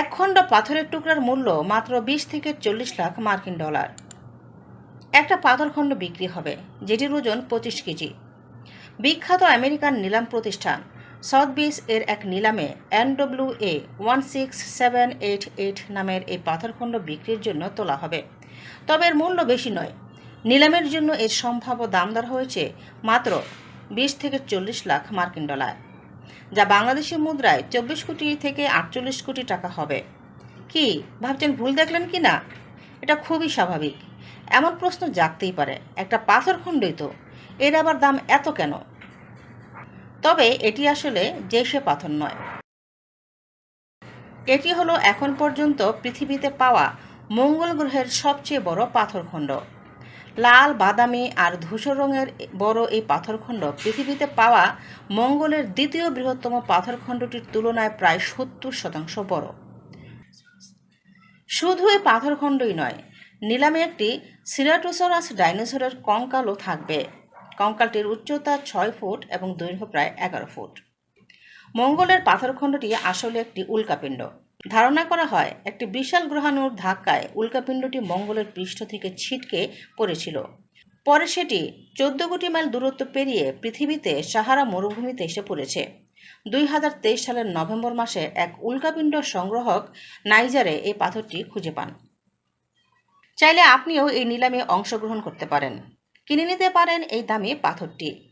এক খণ্ড পাথরের টুকরার মূল্য মাত্র বিশ থেকে চল্লিশ লাখ মার্কিন ডলার। একটা পাথরখণ্ড বিক্রি হবে, যেটির ওজন পঁচিশ কেজি। বিখ্যাত আমেরিকান নিলাম প্রতিষ্ঠান সথবিস এর এক নিলামে NW A one six seven eight eight নামের এই পাথরখণ্ড বিক্রির জন্য তোলা হবে। তবে এর মূল্য বেশি নয়। নিলামের জন্য এর সম্ভাব্য দাম দর হয়েছে মাত্র বিশ থেকে চল্লিশ লাখ মার্কিন ডলার। যা বাংলাদেশি মুদ্রায় চব্বিশ কোটি থেকে আটচল্লিশ কোটি টাকা হবে। কি, ভাবছেন ভুল দেখলেন কি না? এটা খুবই স্বাভাবিক। এমন প্রশ্ন জাগতেই পারে, একটা পাথরখণ্ডই তো। এর আবার দাম এত কেন? তবে এটি আসলে যে সে পাথর নয়। এটি হলো এখন পর্যন্ত পৃথিবীতে পাওয়া মঙ্গল গ্রহের সবচেয়ে বড় পাথরখণ্ড। লাল, বাদামি আর ধূসর রঙের বড় এই পাথরখণ্ড পৃথিবীতে পাওয়া মঙ্গলের দ্বিতীয় বৃহত্তম পাথরখণ্ডটির তুলনায় প্রায় সত্তর শতাংশ বড়। শুধু এই পাথরখণ্ডই নয়, নিলামে একটি সিরাটোসরাস ডাইনোসরের কঙ্কালও থাকবে। কঙ্কালটির উচ্চতা ছয় ফুট এবং দৈর্ঘ্য প্রায় এগারো ফুট। মঙ্গলের পাথরখণ্ডটি আসলে একটি উল্কাপিণ্ড। ধারণা করা হয়, একটি বিশাল গ্রহাণুর ধাক্কায় উল্কাপিণ্ডটি মঙ্গলের পৃষ্ঠ থেকে ছিটকে পড়েছিল। পরে সেটি চোদ্দ কোটি মাইল দূরত্ব পেরিয়ে পৃথিবীতে সাহারা মরুভূমিতে এসে পড়েছে। দুই হাজার তেইশ সালের নভেম্বর মাসে এক উল্কাপিণ্ড সংগ্রহক নাইজারে এই পাথরটি খুঁজে পান। চাইলে আপনিও এই নিলামে অংশগ্রহণ করতে পারেন। কিনে নিতে পারেন এই দামি পাথরটি।